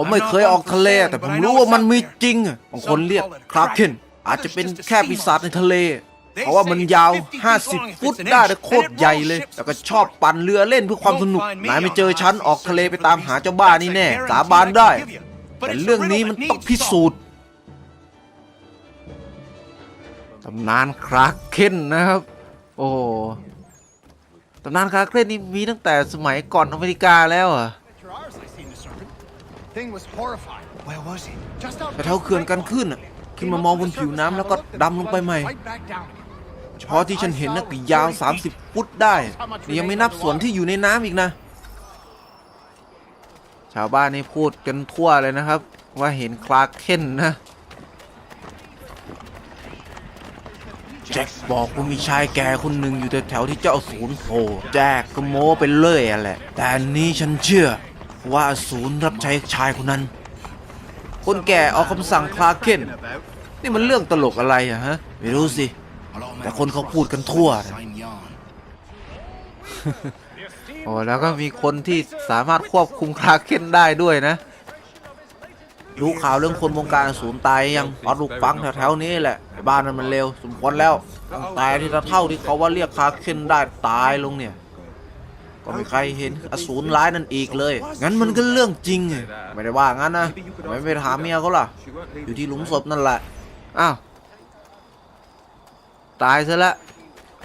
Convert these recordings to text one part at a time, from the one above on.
ผมไม่เคยออกทะเล แต่ผมรู้ว่ามันมีจริง บางคนเรียกคราเคนอาจจะเป็นแค่ปีศาจในทะเล เพราะว่ามันยาว 50 ฟุตได้แต่โคตรใหญ่เลย แล้วก็ชอบปั่นเรือเล่นเพื่อความสนุกนายไม่เจอฉันออกทะเลไปตามหาเจ้าบ้านี่แน่ สาบานได้ แต่เรื่องนี้มันต้องพิสูจน์ตำนานคราเคนนะครับ โอ้ตำนานคราเคนนี่มีตั้งแต่สมัยก่อนอเมริกาแล้วอะ แต่เท่าเขื่อนกันขึ้นอะขึ้นมามองบนผิวน้ำแล้วก็ดำลงไปใหม่เฉพาะที่ฉันเห็นนะก็ยาว 30 ฟุตได้นี่ยังไม่นับส่วนที่อยู่ในน้ำอีกนะ ชาวบ้านนี่พูดกันทั่วเลยนะครับ ว่าเห็นคลาร์กเคนนะ แจ็คบอกว่ามีชายแก่คนหนึ่งอยู่แถวๆที่เจ้าอสูรโผล่แจ็คก็โม้ไปเรื่อยอะแหละ แต่อันนี้ฉันเชื่อ ว่าอสูรรับใช้ชายคนนั้น คนแก่ออกคำสั่งคลาเคนนี่มันเรื่องตลกอะไรอะฮะ ไม่รู้สิ แต่คนเขาพูดกันทั่วนะโอ้แล้วก็มีคนที่สามารถควบคุมคลาเคนได้ด้วยนะ รู้ข่าวเรื่องคนวงการอสูรตายยังตอนลูกฟังแถวๆนี้แหละไอ้บ้านนั้นมันเร็ว สมควรแล้วตั้งแต่ที่เราเท่าที่เขาว่าเรียกคลาเคนได้ตายลงเนี่ย ก็ไม่ใครเห็นอสูรร้ายนั่นอีกเลย งั้นมันก็เรื่องจริงไงไม่ได้ว่างั้นนะทำไมไม่ถามเมียเขาล่ะ อยู่ที่หลุมศพนั่นแหละ อ้าว ตายซะละ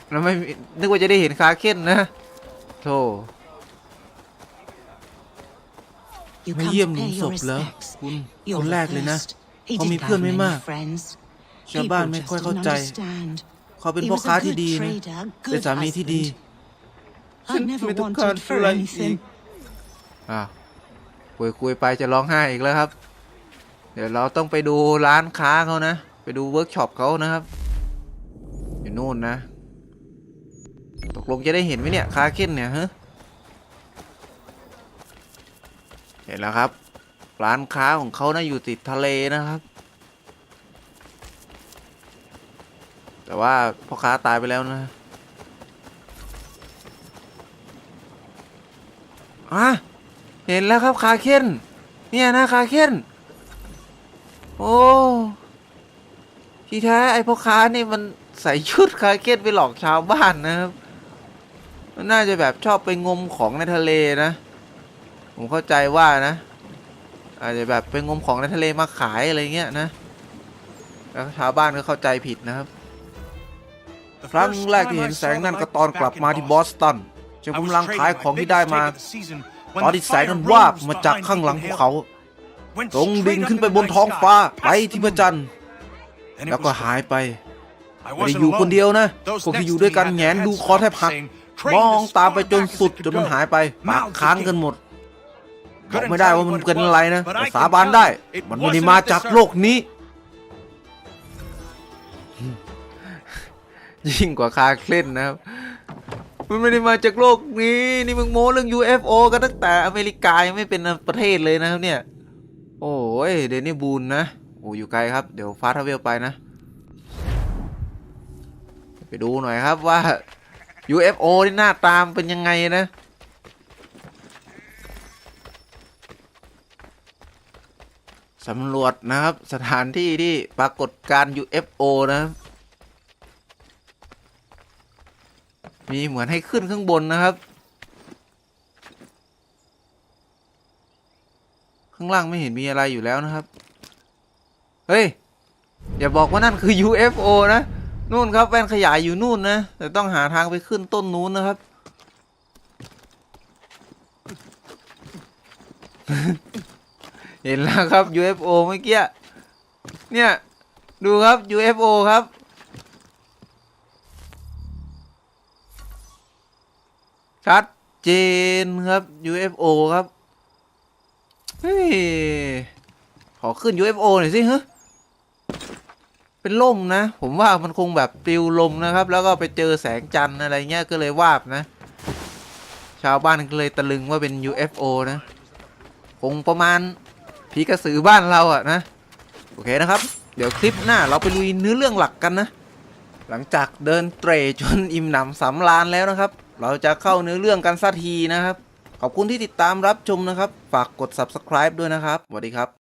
แล้วไม่มีนึกว่าจะได้เห็นคลาร์กเคนนะโธ่ You มา come เยี่ยม to หลุม pay ศ your พแล้ว respects. คุณ You're คนแร the กเลยนะ first. He เขามี didn't เพื่อน have ไม่ many มาก friends. ชาวบ้าน People ไม่ just ค่อยเข้า didn't ใจ understand. เขาเป็น He พ่อ was a ค้าที่ good ดีนะ trader, เป็น good สามีที่ดี husband. I never wanted for anything. อ่าวคุยคุยไปจะร้องไห้อีกแล้วครับ เดี๋ยวเราต้องไปดูร้านค้าเขานะ ไปดูเวิร์กช็อปเขานะครับ อยู่นู่นนะ ตกลงจะได้เห็นไหมเนี่ยคาเคนเนี่ยฮะเห็นแล้วครับ ร้านค้าของเขานะอยู่ติดทะเลนะครับ แต่ว่าพ่อค้าตายไปแล้วนะ อะเห็นแล้วครับคาเคนเนี่ยนะคาเคนโอ้ที่แท้ไอพ่อค้านี่มันใส่ชุดคาเคนไปหลอกชาวบ้านนะครับมันน่าจะแบบชอบไปงมของในทะเลนะ ผมเข้าใจว่านะ อาจจะแบบไปงมของในทะเลมาขายอะไรเงี้ยนะแล้วชาวบ้านก็เข้าใจผิดนะครับ ครั้งแรกที่เห็นแสงนั่นก็ตอนกลับมาที่บอสตัน ฉันกำลังขายของที่ได้มาตอนที่แสงนั้นวาบมาจากข้างหลังภูเขา ตรงดิ่งขึ้นไปบนท้องฟ้าไปที่พระจันทร์แล้วก็หายไปไม่ได้อยู่คนเดียวนะพวกที่อยู่ด้วยกันแหงนดูคอแทบหักมองตามไปจนสุดจนมันหายไปปากค้างกันหมดบอกไม่ได้ว่ามันเป็นอะไรนะแต่สาบานได้ มันไม่ได้มาจากโลกนี้ ยิ่งกว่าคาเคล่นนะครับ มันไม่ได้มาจากโลกนี้ นี่มึงโม้เรื่อง UFO กันตั้งแต่อเมริกายังไม่เป็นประเทศเลยนะครับเนี่ย โอ้ยเดนนี่บูนนะโอ้อยู่ไกลครับ เดี๋ยวฟ้าทาเวลไปนะ ไปดูหน่อยครับว่า UFO นี่หน้าตามเป็นยังไงนะสำรวจนะครับ สถานที่ที่ปรากฏการ UFO นะครับ มีเหมือนให้ขึ้นข้างบนนะครับ ข้างล่างไม่เห็นมีอะไรอยู่แล้วนะครับ เฮ้ย อย่าบอกว่านั่นคือ UFO นะ นู่นครับแว่นขยายอยู่นู่นนะ แต่ต้องหาทางไปขึ้นต้นนู้นนะครับ เห็นแล้วครับ UFO เมื่อกี้ เนี่ย ดูครับ UFO ครับ ชัดเจนครับ UFO ครับ เฮ้ย ขอขึ้น UFO หน่อยสิฮะเป็นลมนะ ผมว่ามันคงแบบปลิวลมนะครับ แล้วก็ไปเจอแสงจันทร์อะไรเงี้ยก็เลยวาบนะ ชาวบ้านก็เลยตะลึงว่าเป็น UFO นะ คงประมาณผีกระสือบ้านเราอะนะ โอเคนะครับ เดี๋ยวคลิปหน้าเราไปลุยเนื้อเรื่องหลักกันนะ หลังจากเดินเตร่จนอิ่มหนำสำราญแล้วนะครับ เราจะเข้าเนื้อเรื่องกันสักทีนะครับขขอบคุณที่ติดตามรับชมนะครับ ฝากกด subscribe ด้วยนะครับสวัสดีครับ